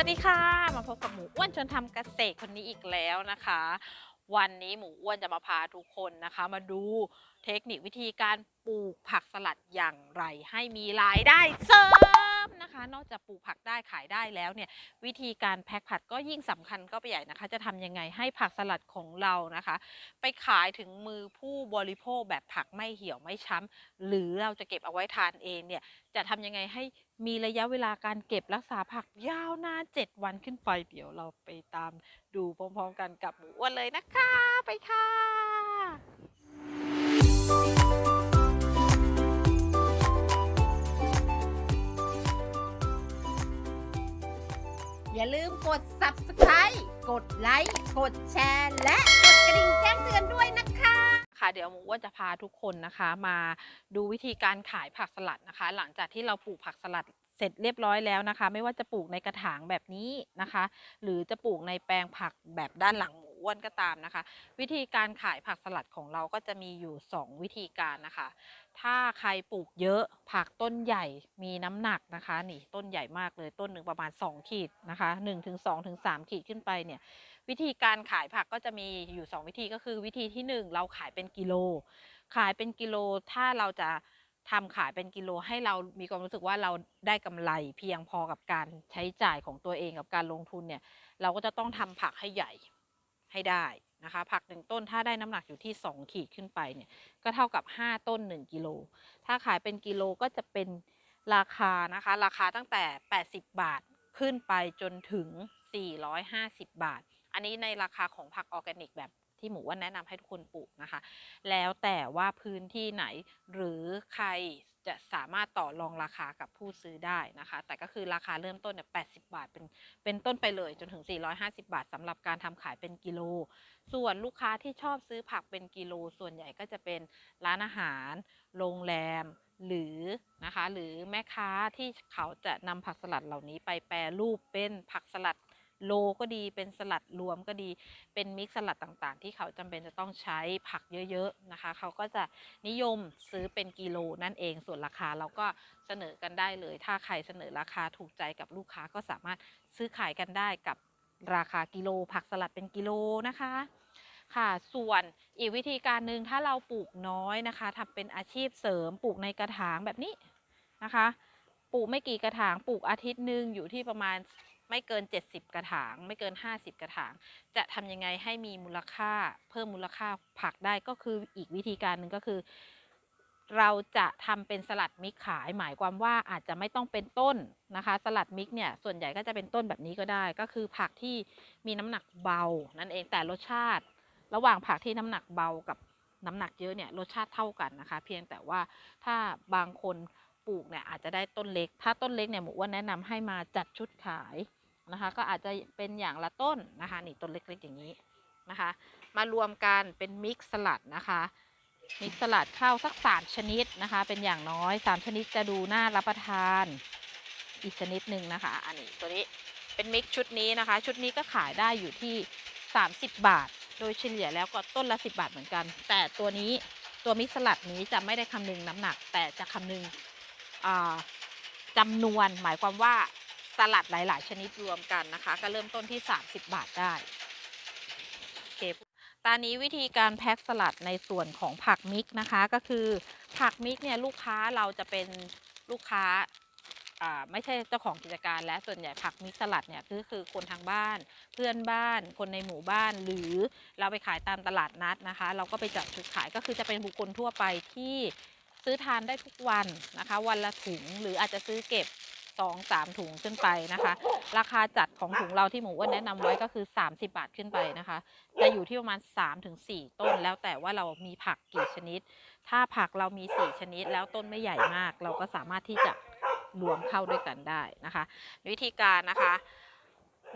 วัสดีค่ะ มาพบกับหมูอ้วนชวนทำเกษตรคนนี้อีกแล้วนะคะ วันนี้หมูอ้วนจะมาพาทุกคนนะคะ มาดูเทคนิควิธีการปลูกผักสลัดอย่างไรให้มีรายได้เสริม นะคะ นอกจากปลูกผักได้ขายได้แล้วเนี่ยวิธีการแพ็คผักก็ยิ่งสำคัญก็ไปใหญ่นะคะ จะทำยังไงให้ผักสลัดของเรานะคะ ไปขายถึงมือผู้บริโภคแบบผักไม่เหี่ยวไม่ช้ำหรือเราจะเก็บเอาไว้ทานเองเนี่ยจะทำยังไงให้มีระยะเวลาการเก็บรักษาผักยาวนาน7วันขึ้นไป เดี๋ยวเราไปตามดูพร้อมๆกันกับหมูอ้วนเลยนะคะ ไปค่ะ อย่าลืมกด subscribe กดไลค์กดแชร์และกดกระดิ่งแจ้งเตือนด้วยนะคะ ค่ะเดี๋ยวหมูอ้วนจะพาทุกคนนะคะ มาดูวิธีการขายผักสลัดนะคะ หลังจากที่เราปลูกผักสลัดเสร็จเรียบร้อยแล้วนะคะ ไม่ว่าจะปลูกในกระถางแบบนี้นะคะ หรือจะปลูกในแปลงผักแบบด้านหลังหมู อ้วนก็ตามนะคะ วิธีการขายผักสลัดของเราก็จะมีอยู่ 2 วิธีการนะคะ ถ้าใครปลูกเยอะผักต้นใหญ่มีน้ำหนักนะคะนี่ต้นใหญ่มากเลยต้นหนึ่งประมาณ 2 ขีดนะคะ1ถึง2ถึง3ขีดขึ้นไปเนี่ยวิธีการขายผักก็จะมีอยู่ 2 วิธีก็คือวิธีที่ 1 เราขายเป็นกิโล ขายเป็นกิโลถ้าเราจะทำขายเป็นกิโลให้เรามีความรู้สึกว่าเราได้กำไรเพียงพอกับการใช้จ่ายของตัวเองกับการลงทุนเนี่ย เราก็จะต้องทำผักให้ใหญ่ ให้ได้นะคะผักหนึ่งต้นถ้าได้น้ำหนักอยู่ที่ 2 ขีดขึ้นไปเนี่ยก็เท่ากับ 5 ต้น 1 กิโล ถ้าขายเป็นกิโลก็จะเป็นราคานะคะ ราคาตั้งแต่ 80 บาทขึ้นไปจนถึง 450 บาท อันนี้ในราคาของผักออร์แกนิกแบบ ที่หมูว่าแนะนำให้ทุกคนปลูกนะคะ แล้วแต่ว่าพื้นที่ไหนหรือใครจะสามารถต่อรองราคากับผู้ซื้อได้นะคะ แต่ก็คือราคาเริ่มต้นเนี่ย80บาทเป็นเป็นต้นไปเลยจนถึง 450 บาทสำหรับการทำขายเป็นกิโล ส่วนลูกค้าที่ชอบซื้อผักเป็นกิโล ส่วนใหญ่ก็จะเป็นร้านอาหาร โรงแรมหรือนะคะหรือแม่ค้าที่เขาจะนำผักสลัดเหล่านี้ไปแปรรูปเป็นผักสลัด โลก็ดีเป็นสลัดรวมก็ดี เป็นมิกซ์สลัดต่างๆ ที่เขาจำเป็นจะต้องใช้ผักเยอะๆนะคะ เขาก็จะนิยมซื้อเป็นกิโลนั่นเองส่วนราคาเราก็เสนอกันได้เลย ถ้าใครเสนอราคาถูกใจกับลูกค้าก็สามารถซื้อขายกันได้กับราคากิโล ผักสลัดเป็นกิโลนะคะค่ะ ส่วนอีกวิธีการหนึ่งถ้าเราปลูกน้อยนะคะทำเป็นอาชีพเสริมปลูกในกระถางแบบนี้นะคะ ปลูกไม่กี่กระถางปลูกอาทิตย์หนึ่งอยู่ที่ประมาณ ไม่เกิน 70 กระถาง ไม่เกิน 50 กระถาง จะทำยังไงให้มีมูลค่า เพิ่มมูลค่าผักได้ก็คืออีกวิธีการหนึ่งก็คือ เราจะทำเป็นสลัดมิกขาย หมายความว่าอาจจะไม่ต้องเป็นต้นนะคะ สลัดมิกเนี่ยส่วนใหญ่ก็จะเป็นต้นแบบนี้ก็ได้ ก็คือผักที่มีน้ำหนักเบานั่นเองแต่รสชาติ ระหว่างผักที่น้ำหนักเบากับน้ำหนักเยอะเนี่ยรสชาติเท่ากันนะคะ เพียงแต่ว่าถ้าบางคนปลูกเนี่ยอาจจะได้ต้นเล็ก ถ้าต้นเล็กเนี่ยหมูอ้วนแนะนำให้มาจัดชุดขาย นะคะ ก็อาจจะเป็นอย่างละต้นนะคะนี่ต้นเล็กๆอย่างนี้นะคะ มารวมกันเป็นมิกซ์สลัดนะคะมิกซ์สลัดข้าวสักสามชนิดนะคะ เป็นอย่างน้อยสามชนิดจะดูน่ารับประทานอีกชนิดหนึ่งนะคะ อันนี้ตัวนี้เป็นมิกซ์ชุดนี้นะคะ ชุดนี้ก็ขายได้อยู่ที่ 30 บาท โดยเฉลี่ยแล้วก็ต้นละ 10 บาทเหมือนกัน แต่ตัวนี้ตัวมิกซ์สลัดนี้จะไม่ได้คำนึงน้ำหนัก แต่จะคำนึงอ่าจำนวนหมายความว่า สลัดหลาย ๆ ชนิดรวมกันนะคะ ก็เริ่มต้นที่ 30 บาทได้โอเคตอนนี้วิธีการแพ็คสลัดในส่วนของผักมิกนะคะ ก็คือผักมิกเนี่ยลูกค้าเราจะเป็นลูกค้าอ่าไม่ใช่เจ้าของกิจการและส่วนใหญ่ผักมิกสลัดเนี่ยคือคือคนทางบ้าน เพื่อนบ้าน คนในหมู่บ้าน หรือเราไปขายตามตลาดนัดนะคะ เราก็ไปจัดชุดขายก็คือจะเป็นบุคคลทั่วไปที่ซื้อทานได้ทุกวันนะคะ วันละถุงหรืออาจจะซื้อเก็บ สองสามถุงขึ้นไปนะคะ ราคาจัดของถุงเราที่หมูอ้วนแนะนำไว้ก็คือ 30 บาทขึ้นไปนะคะ จะอยู่ที่ประมาณ 3-4 ต้น แล้วแต่ว่าเรามีผักกี่ชนิด ถ้าผักเรามี 4 ชนิด แล้วต้นไม่ใหญ่มาก เราก็สามารถที่จะรวมเข้าด้วยกันได้นะคะ วิธีการนะคะ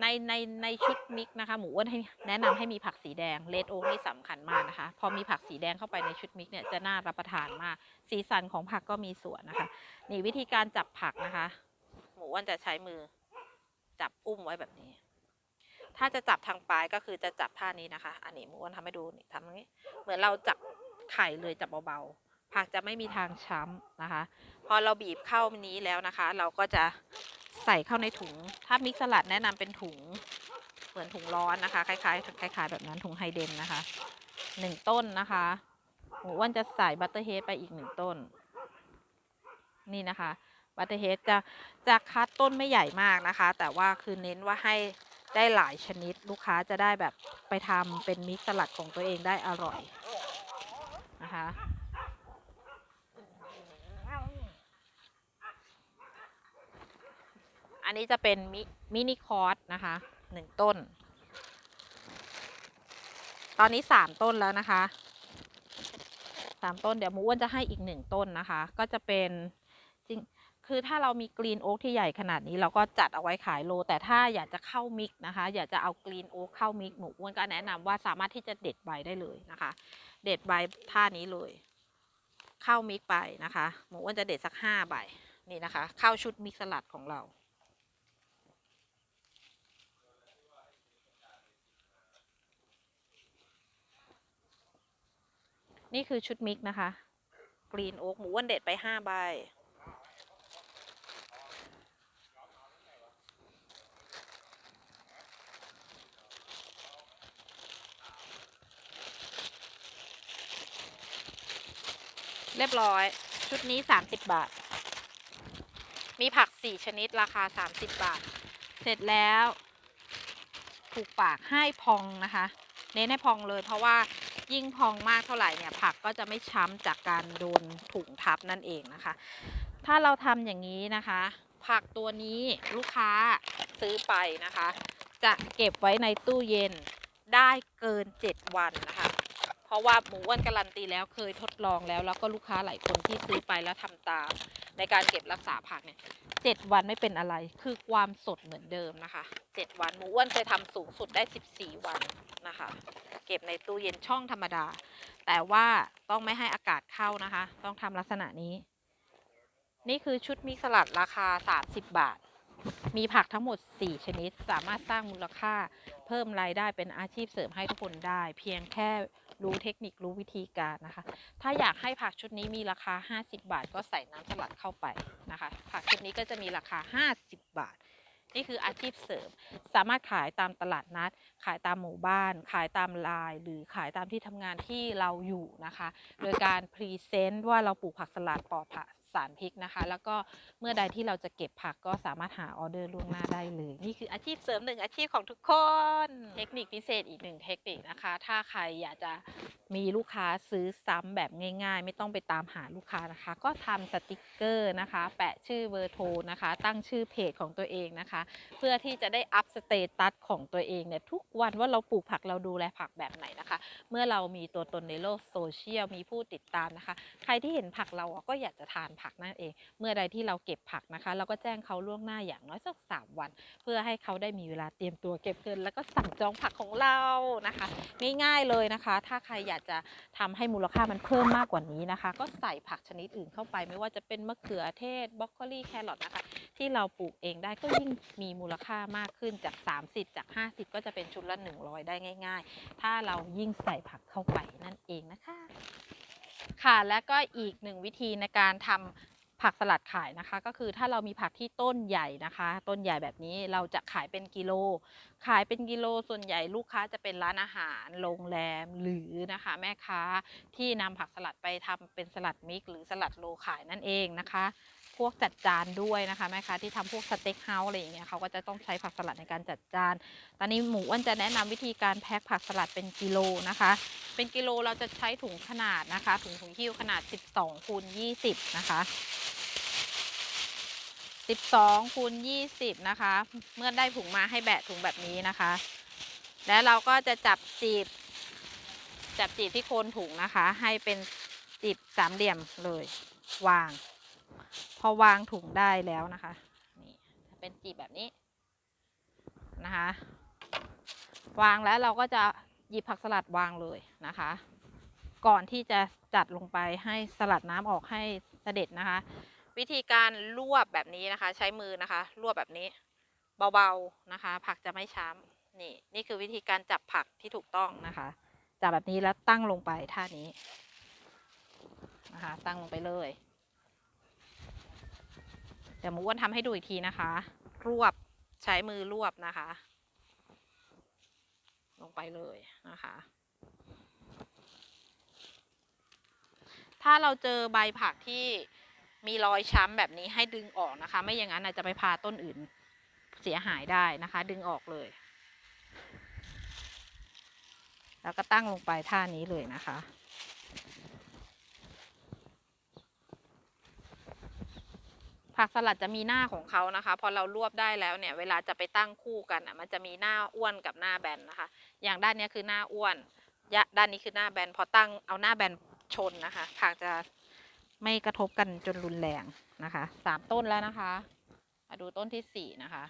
ในในในชุดมิกนะคะหมูอ้วนให้แนะนำให้มีผักสีแดงเลดโอ๊กนี่สำคัญมากนะคะ พอมีผักสีแดงเข้าไปในชุดมิกเนี่ยจะน่ารับประทานมาก สีสันของผักก็มีส่วนนะคะ นี่วิธีการจับผักนะคะ หมูอ้วนจะใช้มือจับอุ้มไว้แบบนี้ ถ้าจะจับทางปลายก็คือจะจับท่านี้นะคะ อันนี้หมูอ้วนทำให้ดูนี่ทำอย่างนี้ เหมือนเราจับไข่เลยจับเบาๆผักจะไม่มีทางช้ำนะคะ พอเราบีบเข้านี้แล้วนะคะ เราก็จะใส่เข้าในถุง ถ้ามิกซ์สลัดแนะนำเป็นถุง เหมือนถุงร้อนนะคะ คล้ายๆคล้าย ๆ แบบนั้นถุงไฮเดนนะคะหนึ่งต้นนะคะหมูอ้วนจะใส่บัตเตอร์เฮดไปอีกหนึ่งต้น นี่นะคะ บัตเตอร์เฮดจะจะคัดต้นไม่ใหญ่มากนะคะ แต่ว่าคือเน้นว่าให้ได้หลายชนิดลูกค้าจะได้แบบไปทำเป็นมิกซ์สลัดของตัวเองได้อร่อยนะคะอันนี้จะเป็นมิมินิคอร์สนะคะหนึ่งต้น ตอนนี้สามต้นแล้วนะคะสามต้นเดี๋ยวมูอ้วนจะให้อีกหนึ่งต้นนะคะ ก็จะเป็นจริง คือถ้าเรามีกรีนโอ๊กที่ใหญ่ขนาดนี้เราก็จัดเอาไว้ขายโล แต่ถ้าอยากจะเข้ามิกนะคะ อยากจะเอากรีนโอ๊กเข้ามิกหมูอ้วนก็แนะนำว่าสามารถที่จะเด็ดใบได้เลยนะคะ เด็ดใบท่านี้เลย เข้ามิกไปนะคะหมูอ้วนจะเด็ดสักห้าใบนี่นะคะ เข้าชุดมิกสลัดของเรานี่คือชุดมิกนะคะ กรีนโอ๊กหมูอ้วนเด็ดไปห้าใบ เรียบร้อย ชุดนี้ 30 บาท มีผัก 4 ชนิดราคา 30 บาท เสร็จแล้วถูกปากให้พองนะคะ เน้นให้พองเลยเพราะว่ายิ่งพองมากเท่าไหร่เนี่ยผักก็จะไม่ช้ำจากการโดนถุงทับนั่นเองนะคะ ถ้าเราทำอย่างนี้นะคะ ผักตัวนี้ลูกค้าซื้อไปนะคะ จะเก็บไว้ในตู้เย็นได้เกิน 7 วันนะคะ เพราะว่าหมูอ้วนการันตีแล้วเคยทดลองแล้ว แล้วก็ลูกค้าหลายคนที่ซื้อไปแล้วทำตาม ในการเก็บรักษาผักเนี่ยเจ็ดวันไม่เป็นอะไรคือความสดเหมือนเดิมนะคะเจ็ดวันหมูอ้วนเคยทำสูงสุดได้14วันนะคะ เก็บในตู้เย็นช่องธรรมดา แต่ว่าต้องไม่ให้อากาศเข้านะคะ ต้องทำลักษณะนี้ นี่คือชุดมิกซ์สลัดราคา 30 บาท มีผักทั้งหมด 4 ชนิด สามารถสร้างมูลค่า เพิ่มรายได้เป็นอาชีพเสริมให้ทุกคนได้ เพียงแค่ รู้เทคนิครู้วิธีการนะคะ ถ้าอยากให้ผักชุดนี้มีราคา 50 บาท ก็ใส่น้ำสลัดเข้าไปนะคะ ผักชุดนี้ก็จะมีราคา 50 บาท นี่คืออาชีพเสริม สามารถขายตามตลาดนัด ขายตามหมู่บ้าน ขายตามไลน์หรือขายตามที่ทำงานที่เราอยู่นะคะ โดยการพรีเซนต์ว่าเราปลูกผักสลัดปลอดผัก สารพิษนะคะ แล้วก็เมื่อใดที่เราจะเก็บผักก็สามารถหาออเดอร์ล่วงหน้าได้เลย นี่คืออาชีพเสริมหนึ่งอาชีพของทุกคน เทคนิคพิเศษอีกหนึ่งเทคนิคนะคะ ถ้าใครอยากจะมีลูกค้าซื้อซ้ำแบบง่าย ๆ ไม่ต้องไปตามหาลูกค้านะคะ ก็ทำสติกเกอร์นะคะ แปะชื่อเบอร์โทรนะคะ ตั้งชื่อเพจของตัวเองนะคะ เพื่อที่จะได้อัพสเตตัสของตัวเองเนี่ยทุกวันว่าเราปลูกผักเราดูแลผักแบบไหนนะคะ เมื่อเรามีตัวตนในโลกโซเชียลมีผู้ติดตามนะคะ ใครที่เห็นผักเราอะก็อยากจะทานผักนั่นเอง เมื่อใดที่เราเก็บผักนะคะ เราก็แจ้งเขาล่วงหน้าอย่างน้อยสักสามวัน เพื่อให้เขาได้มีเวลาเตรียมตัวเก็บเงิน แล้วก็สั่งจองผักของเรานะคะ ง่ายๆเลยนะคะ ถ้าใครอยากจะทำให้มูลค่ามันเพิ่มมากกว่านี้นะคะ ก็ใส่ผักชนิดอื่นเข้าไป ไม่ว่าจะเป็นมะเขือเทศบรอกโคลีแครอทนะคะ ที่เราปลูกเองได้ก็ยิ่งมีมูลค่ามากขึ้นจาก 30 จาก 50 ก็จะเป็นชุดละ 100 ได้ง่าย ๆ ถ้าเรายิ่งใส่ผักเข้าไปนั่นเองนะคะ ค่ะ และก็อีกหนึ่งวิธีในการทำผักสลัดขายนะคะ ก็คือถ้าเรามีผักที่ต้นใหญ่นะคะ ต้นใหญ่แบบนี้เราจะขายเป็นกิโล ขายเป็นกิโลส่วนใหญ่ลูกค้าจะเป็นร้านอาหารโรงแรมหรือนะคะ แม่ค้าที่นำผักสลัดไปทำเป็นสลัดมิกซ์หรือสลัดโลขายนั่นเองนะคะ วกจัดจานด้วยนะคะแม่ค้าที่ทำพวกสเต็กเฮาส์อะไรอย่างเงี้ยเขาก็จะต้องใช้ผักสลัดในการจัดจาน ตอนนี้หมูอ้วนจะแนะนำวิธีการแพ็คผักสลัดเป็นกิโลนะคะ เป็นกิโลเราจะใช้ถุงขนาดนะคะ ถุงถุงหิ้วขนาด 12คูณ20 นะคะ12คูณ20 นะคะ เมื่อได้ถุงมาให้แบะถุงแบบนี้นะคะ แล้วเราก็จะจับจีบ จับจีบที่โคนถุงนะคะ ให้เป็นจีบสามเหลี่ยมเลยวาง พอวางถุงได้แล้วนะคะนี่เป็นจีบแบบนี้นะคะ วางแล้วเราก็จะหยิบผักสลัดวางเลยนะคะ ก่อนที่จะจัดลงไปให้สลัดน้ำออกให้เสด็จนะคะ วิธีการรวบแบบนี้นะคะ ใช้มือนะคะ รวบแบบนี้เบาๆนะคะ ผักจะไม่ช้ำนี่นี่คือวิธีการจับผักที่ถูกต้องนะคะจับแบบนี้แล้วตั้งลงไปท่านี้นะคะ ตั้งลงไปเลย เดี๋ยวมูอ้วนทำให้ดูอีกทีนะคะ รวบใช้มือรวบนะคะ ลงไปเลยนะคะ ถ้าเราเจอใบผักที่มีรอยช้ำแบบนี้ให้ดึงออกนะคะ ไม่อย่างนั้นอาจจะไปพาต้นอื่นเสียหายได้นะคะ ดึงออกเลย แล้วก็ตั้งลงไปท่านี้เลยนะคะ ผักสลัดจะมีหน้าของเขานะคะ พอเรารวบได้แล้วเนี่ย เวลาจะไปตั้งคู่กันอะ มันจะมีหน้าอ้วนกับหน้าแบนนะคะ อย่างด้านนี้คือหน้าอ้วนยะด้านนี้คือหน้าแบน พอตั้งเอาหน้าแบนชนนะคะ ผักจะไม่กระทบกันจนรุนแรงนะคะสามต้นแล้วนะคะ มาดูต้นที่สี่นะคะ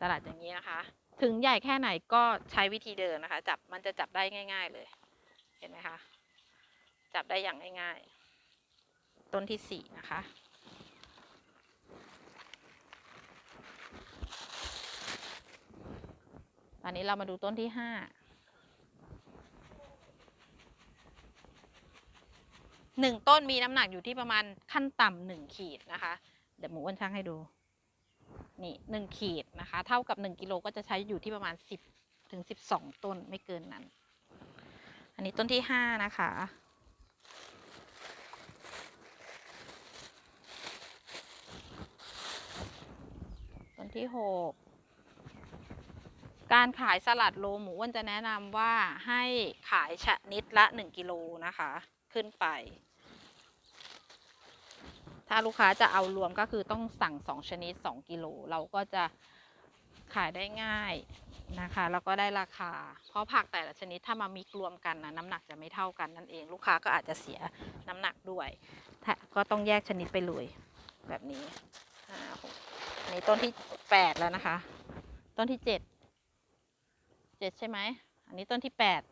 สลัดอย่างนี้นะคะ ถึงใหญ่แค่ไหนก็ใช้วิธีเดินนะคะ จับมันจะจับได้ง่าย ๆ เลย เห็นไหมคะ จับได้อย่างง่าย ๆ ต้นที่สี่นะคะ ตอนนี้เรามาดูต้นที่ห้าหนึ่งต้นมีน้ำหนักอยู่ที่ประมาณขั้นต่ำหนึ่งขีดนะคะ เดี๋ยวหมูอ้วนช่างให้ดู นี่หนึ่งขีดนะคะ เท่ากับหนึ่งกิโลก็จะใช้อยู่ที่ประมาณสิบถึงสิบสองต้นไม่เกินนั้น อันนี้ต้นที่ห้านะคะ ที่หกการขายสลัดโลหมูอ้วนจะแนะนำว่าให้ขายชนิดละ 1 กิโลนะคะ ขึ้นไป ถ้าลูกค้าจะเอารวมก็คือต้องสั่ง 2 ชนิด 2 กิโล เราก็จะขายได้ง่ายนะคะ แล้วก็ได้ราคา เพราะผักแต่ละชนิดถ้ามามีรวมกันนะน้ำหนักจะไม่เท่ากันนั่นเอง ลูกค้าก็อาจจะเสียน้ำหนักด้วยก็ต้องแยกชนิดไปเลยแบบนี้ห้าหก นนี้ต้นที่8แล้วนะคะ ต้นที่7เจ็ดใช่ไหม อันนี้ต้นที่แปด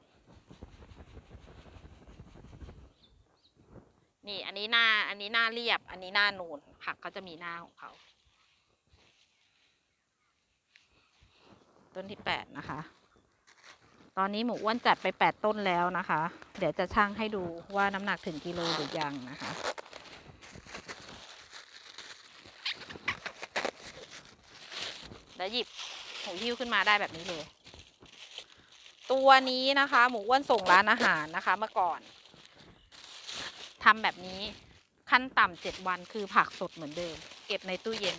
นี่อันนี้หน้าอันนี้หน้าเรียบ อันนี้หน้านูนผักเขาจะมีหน้าของเขา ต้นที่แปดนะคะ ตอนนี้หมูอ้วนจัดไปแปดต้นแล้วนะคะ เดี๋ยวจะช่างให้ดูว่าน้ำหนักถึงกิโลหรือยังนะคะ แล้วหยิบหูหิ้วขึ้นมาได้แบบนี้เลย ตัวนี้นะคะ หมูอ้วนส่งร้านอาหารนะคะ เมื่อก่อนทำแบบนี้ขั้นต่ำเจ็ดวันคือผักสดเหมือนเดิม เก็บในตู้เย็น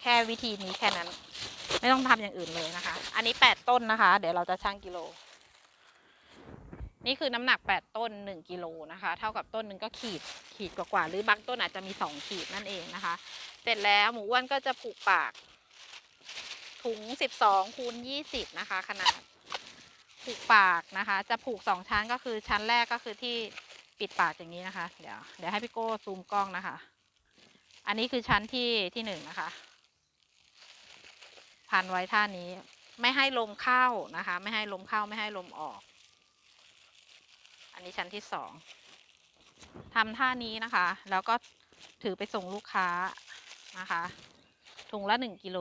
แค่วิธีนี้แค่นั้น ไม่ต้องทำอย่างอื่นเลยนะคะ อันนี้แปดต้นนะคะ เดี๋ยวเราจะชั่งกิโล นี่คือน้ำหนักแปดต้นหนึ่งกิโลนะคะ เท่ากับต้นหนึ่งก็ขีดขีดกว่าๆหรือบางต้นอาจจะมีสองขีดนั่นเองนะคะ เสร็จแล้วหมูอ้วนก็จะผูกปาก ถุงสิบสองคูณยี่สิบนะคะ ขนาดผูกปากนะคะ จะผูกสองชั้นก็คือชั้นแรกก็คือที่ปิดปากอย่างนี้นะคะ เดี๋ยวเดี๋ยวให้พี่โก้ซูมกล้องนะคะ อันนี้คือชั้นที่ที่หนึ่งนะคะ พันไว้ท่านี้ไม่ให้ลมเข้านะคะ ไม่ให้ลมเข้าไม่ให้ลมออก อันนี้ชั้นที่สองทำท่านี้นะคะ แล้วก็ถือไปส่งลูกค้านะคะถุงละหนึ่งกิโล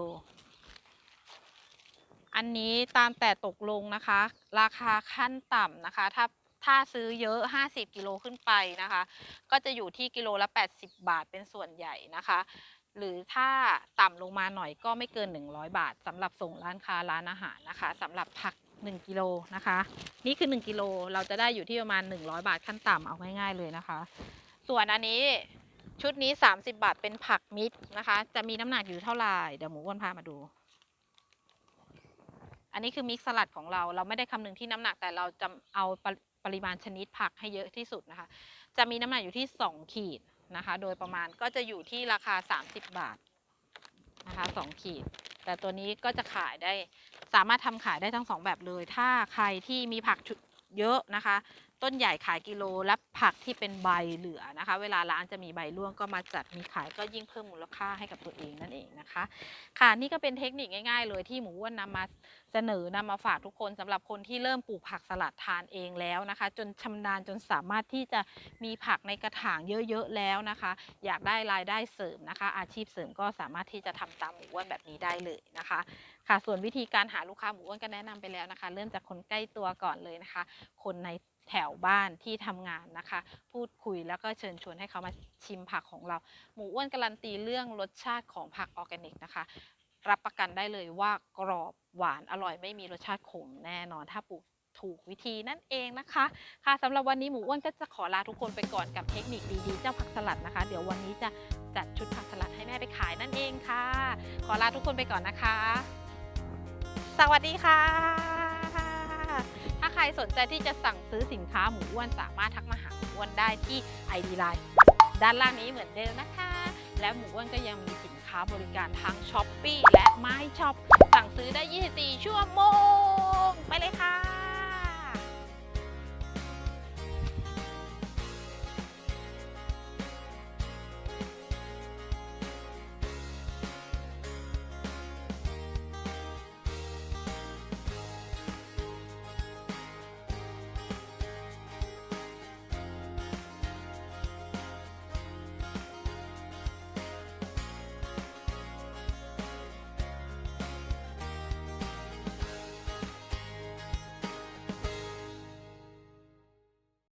อันนี้ตามแต่ตกลงนะคะ ราคาขั้นต่ำนะคะ ถ้าถ้าซื้อเยอะ 50 กิโลขึ้นไปนะคะ ก็จะอยู่ที่กิโลละ 80 บาทเป็นส่วนใหญ่นะคะ หรือถ้าต่ำลงมาหน่อยก็ไม่เกิน 100 บาทสำหรับส่งร้านค้าร้านอาหารนะคะสำหรับผัก 1 กิโลนะคะ นี่คือ 1 กิโลเราจะได้อยู่ที่ประมาณ 100 บาทขั้นต่ำเอาง่ายๆเลยนะคะ ส่วนอันนี้ชุดนี้ 30 บาทเป็นผักมิตรนะคะ จะมีน้ำหนักอยู่เท่าไหร่เดี๋ยวหมูอ้วนพามาดู อันนี้คือมิกซ์สลัดของเรา เราไม่ได้คำนึงที่น้ำหนักแต่เราจะเอาปริปริมาณชนิดผักให้เยอะที่สุดนะคะ จะมีน้ำหนักอยู่ที่ 2 ขีดนะคะ โดยประมาณก็จะอยู่ที่ราคา 30 บาทนะคะ2ขีด แต่ตัวนี้ก็จะขายได้สามารถทำขายได้ทั้งสองแบบเลย ถ้าใครที่มีผักเยอะนะคะ ต้นใหญ่ขายกิโลและผักที่เป็นใบเหลือนะคะ เวลาร้านจะมีใบร่วงก็มาจัดมีขายก็ยิ่งเพิ่มมูลค่าให้กับตัวเองนั่นเองนะคะ ค่ะนี่ก็เป็นเทคนิคง่าย ๆ เลยที่หมูอ้วนนำมาเสนอนำมาฝากทุกคนสำหรับคนที่เริ่มปลูกผักสลัดทานเองแล้วนะคะ จนชำนาญจนสามารถที่จะมีผักในกระถางเยอะๆแล้วนะคะ อยากได้รายได้เสริมนะคะ อาชีพเสริมก็สามารถที่จะทำตามหมูอ้วนแบบนี้ได้เลยนะคะ ค่ะส่วนวิธีการหาลูกค้าหมูอ้วนก็แนะนำไปแล้วนะคะ เริ่มจากคนใกล้ตัวก่อนเลยนะคะ คนใน แถวบ้านที่ทำงานนะคะ พูดคุยแล้วก็เชิญชวนให้เขามาชิมผักของเรา หมูอ้วนการันตีเรื่องรสชาติของผักออร์แกนิกนะคะ รับประกันได้เลยว่ากรอบหวานอร่อยไม่มีรสชาติขมแน่นอนถ้าปลูกถูกวิธีนั่นเองนะคะ ค่ะสำหรับวันนี้หมูอ้วนก็จะขอลาทุกคนไปก่อนกับเทคนิคดีๆ เจ้าผักสลัดนะคะ เดี๋ยววันนี้จะจัดชุดผักสลัดให้แม่ไปขายนั่นเองค่ะ ขอลาทุกคนไปก่อนนะคะ สวัสดีค่ะ ใครสนใจที่จะสั่งซื้อสินค้าหมูอ้วนสามารถทักมาหาหมูอ้วนได้ที่ ID Line ด้านล่างนี้เหมือนเดิมนะคะ และหมูอ้วนก็ยังมีสินค้าบริการทางช้อปปีและไม่ช็อปสั่งซื้อได้ 24 ชั่วโมง ไปเลยค่ะ